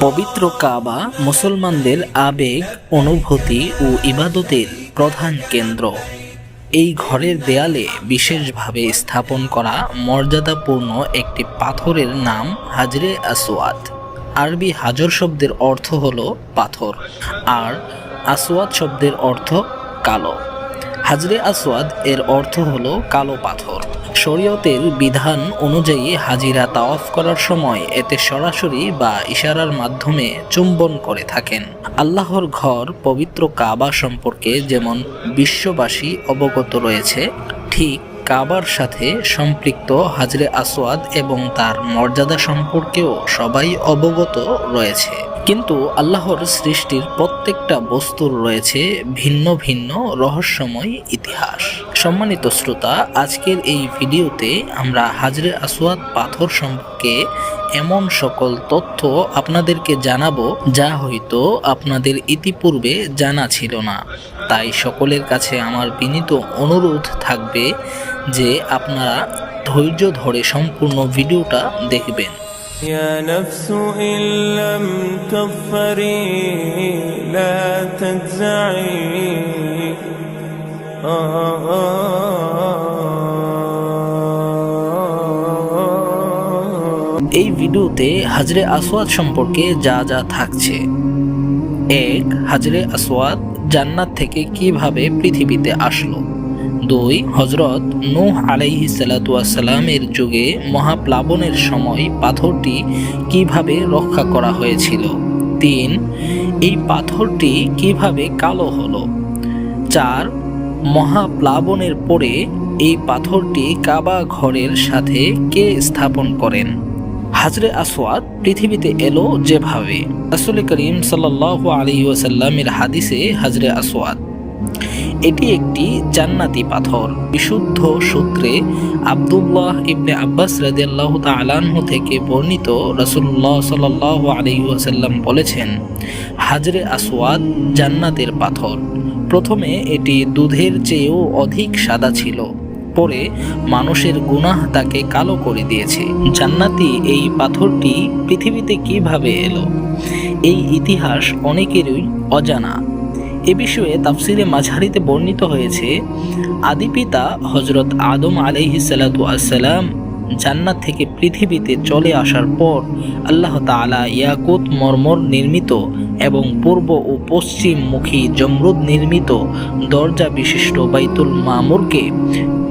পবিত্র কাবা মুসলমানদের আবেগ, অনুভূতি ও ইবাদতের প্রধান কেন্দ্র। এই ঘরের দেয়ালে বিশেষভাবে স্থাপন করা মর্যাদাপূর্ণ একটি পাথরের নাম হাজরে আসওয়াত আরবি হাজর শব্দের অর্থ হল পাথর, আর আসওয়াত শব্দের অর্থ কালো। হাজরে আসওয়াদ এর অর্থ হল কালো পাথর। শরীয়তের বিধান অনুযায়ী হাজিরা তাওয়াফ করার সময় এতে সরাসরি বা ইশারার মাধ্যমে চুম্বন করে থাকেন। আল্লাহর ঘর পবিত্র কাবা সম্পর্কে যেমন বিশ্ববাসী অবগত রয়েছে, ঠিক কাবার সাথে সম্পৃক্ত হাজরে আসওয়াদ এবং তার মর্যাদা সম্পর্কেও সবাই অবগত রয়েছে। কিন্তু আল্লাহর সৃষ্টির প্রত্যেকটা বস্তুর রয়েছে ভিন্ন ভিন্ন রহস্যময় ইতিহাস। সম্মানিত শ্রোতা, আজকের এই ভিডিওতে আমরা হাজরে আসওয়াদ পাথর সম্পর্কে এমন সকল তথ্য আপনাদেরকে জানাব যা হয়তো আপনাদের ইতিপূর্বে জানা ছিল না। তাই সকলের কাছে আমার বিনীত অনুরোধ থাকবে যে আপনারা ধৈর্য ধরে সম্পূর্ণ ভিডিওটা দেখবেন। يا نفس إن لم تظفري لا تجزعي এই ভিডিওতে হাজরে আসওয়াদ সম্পর্কে যা যা থাকছে এক হাজরে আসওয়াদ জান্নাত থেকে কিভাবে পৃথিবীতে আসলো দুই হজরত নূহ আলাইহি সালামের যুগে মহাপ্লাবনের সময় পাথরটি কীভাবে রক্ষা করা হয়েছিল? তিন, এই পাথরটি কীভাবে কালো হলো? চার, মহাপ্লাবনের পরে এই পাথরটি কাবা ঘরের সাথে কে স্থাপন করেন? হাজরে আসওয়াদ, পৃথিবীতে এলো যেভাবে। রাসূল করিম সাল্লাল্লাহু আলাইহি ওয়াসাল্লামের হাদিসে হাজরে আসওয়াদ। এটি একটি জান্নাতি পাথর। বিশুদ্ধ সূত্রে আব্দুল্লাহ ইবনে আব্বাস রাদিয়াল্লাহু তাআলাহু থেকে বর্ণিত রাসূলুল্লাহ সাল্লাল্লাহু আলাইহি ওয়াসাল্লাম বলেছেন, হাজরে আসওয়াদ জান্নাতের পাথর। প্রথমে এটি দুধের চেয়েও অধিক সাদা ছিল, পরে মানুষের গুনাহ তাকে কালো করে দিয়েছে। জান্নাতি এই পাথরটি পৃথিবীতে কীভাবে এলো? এই ইতিহাস অনেকেরই অজানা। এ বিষয়ে তাফসিরে মাঝারিতে বর্ণিত হয়েছে আদিপিতা হজরত আদম আলাইহি সালাম জান্নাত থেকে পৃথিবীতে চলে আসার পর আল্লাহ তাআলা ইয়াকুত মর্মর নির্মিত এবং পূর্ব ও পশ্চিম মুখী জমরুদ নির্মিত দরজা বিশিষ্ট বাইতুল মামুরকে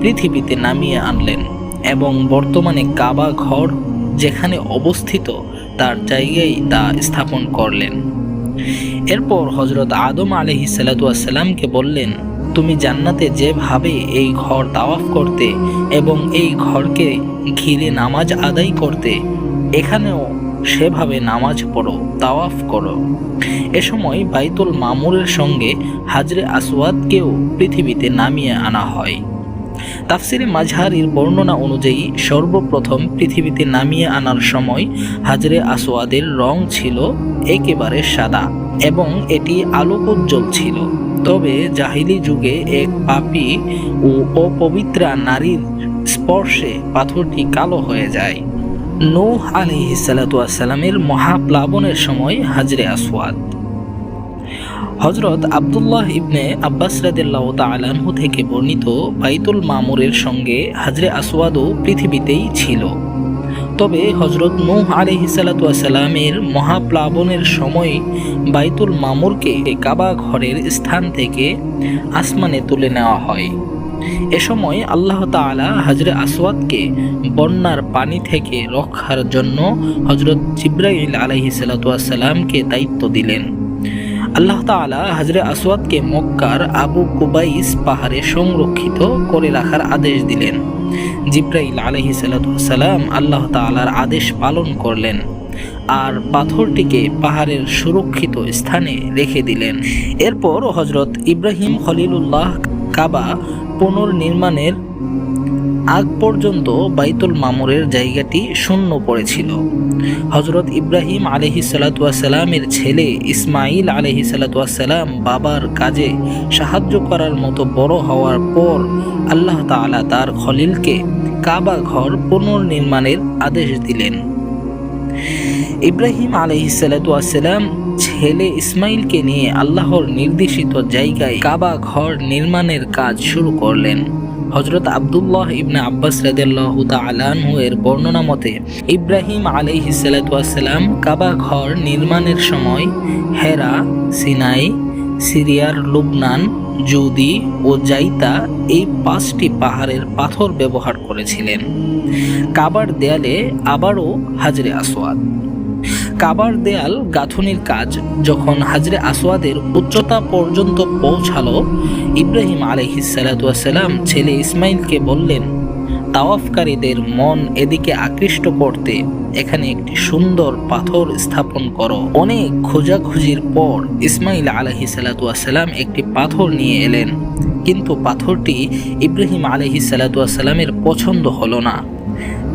পৃথিবীতে নামিয়ে আনলেন এবং বর্তমানে কাবা ঘর যেখানে অবস্থিত তার জায়গায় তা স্থাপন করলেন। এরপর হজরত আদম আলহি সালাতামকে বললেন, তুমি জান্নাতে যেভাবে এই ঘর তাওয়াফ করতে এবং এই ঘরকে ঘিরে নামাজ আদায় করতে, এখানেও সেভাবে নামাজ পড়ো, তাওয়াফ করো। এ সময় বাইতুল মামুরের সঙ্গে হাজরে আসওয়াদকেও পৃথিবীতে নামিয়ে আনা হয়। তাফসিরে মাঝহারির বর্ণনা অনুযায়ী সর্বপ্রথম পৃথিবীতে নামিয়ে আনার সময় হাজরে আসওয়াদের রং ছিল একেবারে সাদা এবং এটি আলোকোজ্জ্বল ছিল। তবে জাহিলি যুগে এক পাপী ও অপবিত্রা নারীর স্পর্শে পাথরটি কালো হয়ে যায়। নূহ আলাইহিস সালামের মহাপ্লাবনের সময় হাজরে আসওয়াদ হজরত আবদুল্লাহ ইবনে আব্বাস রাদিল্লাহ তালানহু থেকে বর্ণিত বাইতুল মামুরের সঙ্গে হাজরে আসওয়াদও পৃথিবীতেই ছিল। তবে হজরত নূহ আলহিসাল্লামের মহাপ্লাবনের সময় বাইতুল মামুরকে কাবা ঘরের স্থান থেকে আসমানে তুলে নেওয়া হয়। এ সময় আল্লাহ তাআলা হজরে আসওয়াদকে বন্যার পানি থেকে রক্ষার জন্য হজরত জিব্রাইল আলহি সাল্লামকে দায়িত্ব দিলেন। আল্লাহ তাআলা হজরে আসওয়াদকে মক্কার আবু কুবাইস পাহাড়ে সংরক্ষিত করে রাখার আদেশ দিলেন। জিব্রাইল আলহি সালাম আল্লাহ তাআলার আদেশ পালন করলেন আর পাথরটিকে পাহাড়ের সুরক্ষিত স্থানে রেখে দিলেন। এরপর হজরত ইব্রাহিম খলিলুল্লাহ কাবা পুনর্নির্মাণের আগ পর্যন্ত বাইতুল মামুরের জায়গাটি শূন্য পড়েছিল। হজরত ইব্রাহিম আলহি সালাতামের ছেলে ইসমাইল আলহি সালাতাম বাবার কাজে সাহায্য করার মতো বড় হওয়ার পর আল্লাহ তাআলা তার খলিলকে কাবা ঘর পুনর্নির্মাণের আদেশ দিলেন। ইব্রাহিম আলহিসাল্লাম ছেলে ইসমাইলকে নিয়ে আল্লাহর নির্দেশিত জায়গায় কাবা ঘর নির্মাণের কাজ শুরু করলেন। হজরত আবদুল্লাহ ইবনে আব্বাস রাদিয়াল্লাহু তাআলাহু এর বর্ণনা মতে, ইব্রাহিম আলাইহিসসালাম কাবা ঘর নির্মাণের সময় হেরা, সিনাই, সিরিয়ার লুবনান জুদি ও জাইতা এই পাঁচটি পাহাড়ের পাথর ব্যবহার করেছিলেন। কাবার দেয়ালে আবারও হাজরে আসওয়াদ। কাবার দেয়াল গাঁথনির কাজ যখন হাজরে আসওয়াদের উচ্চতা পর্যন্ত পৌঁছালো, ইব্রাহিম আলহিসাল্লাম ছেলে ইসমাইলকে বললেন, তাওয়াফকারীদের মন এদিকে আকৃষ্ট করতে এখানে একটি সুন্দর পাথর স্থাপন করো। অনেক খোঁজাখুঁজির পর ইসমাইল আলহি সাল্লাম একটি পাথর নিয়ে এলেন। কিন্তু পাথরটি ইব্রাহিম আলহি সাল্লামের পছন্দ হলো না।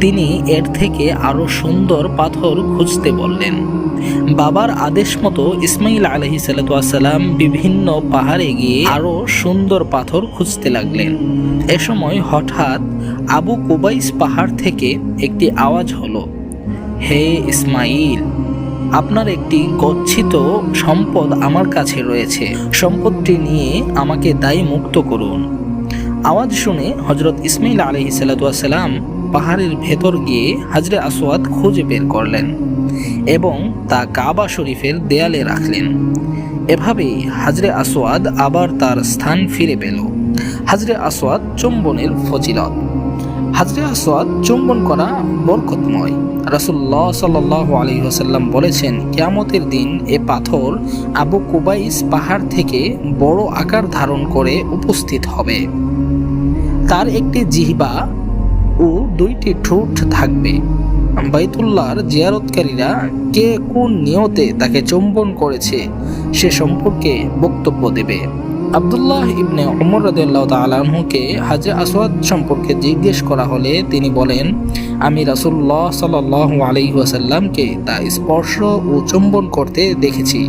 তিনি এর থেকে আরও সুন্দর পাথর খুঁজতে বললেন। বাবার আদেশ মতো ইসমাইল আলহি সাল্লাম বিভিন্ন পাহাড়ে গিয়ে আরও সুন্দর পাথর খুঁজতে লাগলেন। এ সময় হঠাৎ আবু কুবাইস পাহাড় থেকে একটি আওয়াজ হলো, হে ইসমাইল, আপনার একটি গচ্ছিত সম্পদ আমার কাছে রয়েছে। সম্পদটি নিয়ে আমাকে দায়ী মুক্ত করুন। আওয়াজ শুনে হজরত ইসমাইল আলহি সাল্লাম পাহাড়ের ভেতর গিয়ে হাজরে আসওয়াদ খুঁজে বের করলেন এবং তা কাবা শরীফের দেয়ালে রাখলেন। এভাবেই হাজরে আসওয়াদ আবার তার স্থান ফিরে পেল। হাজরে আসওয়াদ চুম্বনের ফজিলত। হাজরে আসওয়াদ চুম্বন করা বরকতময়। রাসুল্লাহ সাল্লাহ আলী ওসাল্লাম বলেছেন, কেয়ামতের দিন এ পাথর আবু কুবাইস পাহাড় থেকে বড় আকার ধারণ করে উপস্থিত হবে। তার একটি জিহবা দুইটি ঠোঁট থাকবে। বাইতুল্লাহর জিয়ারতকারীরা কে কোন নিয়তে তাকে চুম্বন করেছে সে সম্পর্কে বক্তব্য দেবে। আবদুল্লাহ ইবনে ওমর রাদিয়াল্লাহু তাআলা আনহুকে হাজে আসওয়াদ সম্পর্কে জিজ্ঞেস করা হলে তিনি বলেন, আমি সাল্লাল্লাহু আলাইহি ওয়াসাল্লামকে তা স্পর্শ ও চুম্বন করতে দেখেছি।